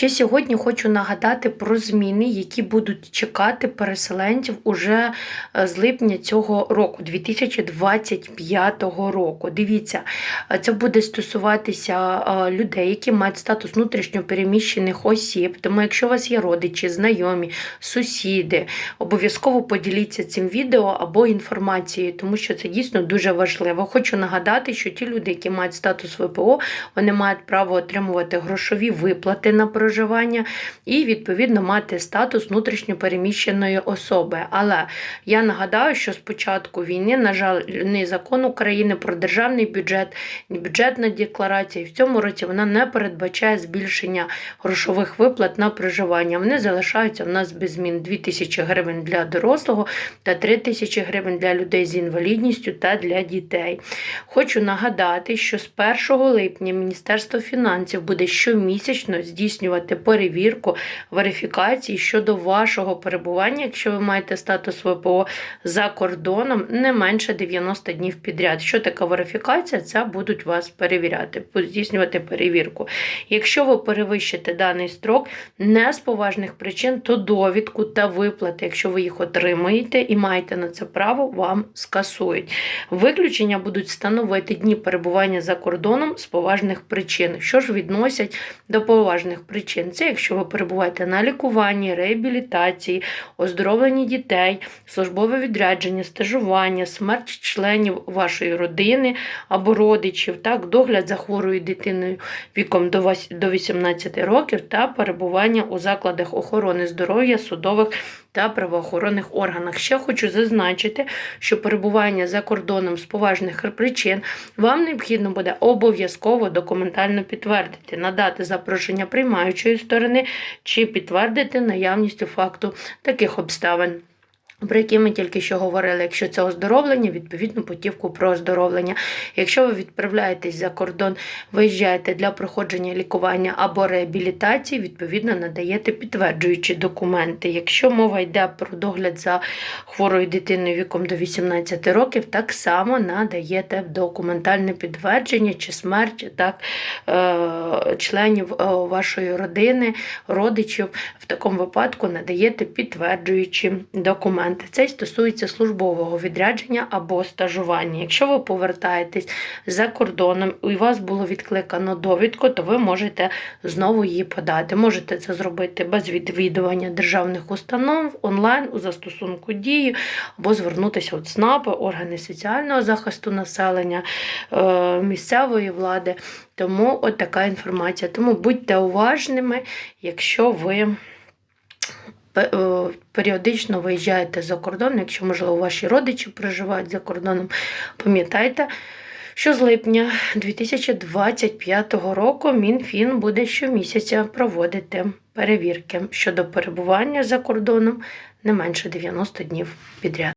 Ще сьогодні хочу нагадати про зміни, які будуть чекати переселенців уже е, з липня цього року, 2025 року. Дивіться, е, це буде стосуватися е, людей, які мають статус внутрішньопереміщених осіб. Тому, якщо у вас є родичі, знайомі, сусіди, обов'язково поділіться цим відео або інформацією, тому що це дійсно дуже важливо. Хочу нагадати, що ті люди, які мають статус ВПО, вони мають право отримувати грошові виплати на проживання і, відповідно, мати статус внутрішньопереміщеної особи. Але я нагадаю, що з початку війни, на жаль, ні закон України про державний бюджет, бюджетна декларація, і в цьому році вона не передбачає збільшення грошових виплат на проживання. Вони залишаються в нас без змін 2 тисячі гривень для дорослого та 3 тисячі гривень для людей з інвалідністю та для дітей. Хочу нагадати, що з 1 липня Міністерство фінансів буде щомісячно здійснювати перевірку верифікації щодо вашого перебування, якщо ви маєте статус ВПО за кордоном не менше 90 днів підряд. Що таке верифікація? Це будуть вас перевіряти, здійснювати перевірку. Якщо ви перевищите даний строк не з поважних причин, то довідку та виплати, якщо ви їх отримаєте і маєте на це право, вам скасують. Виключення будуть становити дні перебування за кордоном з поважних причин. Що ж відносять до поважних причин? Це якщо ви перебуваєте на лікуванні, реабілітації, оздоровленні дітей, службове відрядження, стажування, смерть членів вашої родини або родичів, так, догляд за хворою дитиною віком до 18 років та перебування у закладах охорони здоров'я, судових та правоохоронних органах. Ще хочу зазначити, що перебування за кордоном з поважних причин вам необхідно буде обов'язково документально підтвердити, надати запрошення приймаючої сторони чи підтвердити наявністю факту таких обставин. Про які ми тільки що говорили, якщо це оздоровлення, відповідну путівку про оздоровлення. Якщо ви відправляєтесь за кордон, виїжджаєте для проходження лікування або реабілітації, відповідно надаєте підтверджуючі документи. Якщо мова йде про догляд за хворою дитиною віком до 18 років, так само надаєте документальне підтвердження чи смерть так, е, членів е, вашої родини, родичів. В такому випадку надаєте підтверджуючі документи. Це й стосується службового відрядження або стажування. Якщо ви повертаєтесь за кордоном і у вас було відкликано довідку, то ви можете знову її подати. Можете це зробити без відвідування державних установ онлайн у застосунку дії, або звернутися в ЦНАПи, органи соціального захисту населення, е, місцевої влади. Тому от така інформація. Тому будьте уважними, якщо ви періодично виїжджаєте за кордон, якщо, можливо, ваші родичі проживають за кордоном, пам'ятайте, що з липня 2025 року Мінфін буде щомісяця проводити перевірки щодо перебування за кордоном не менше 90 днів підряд.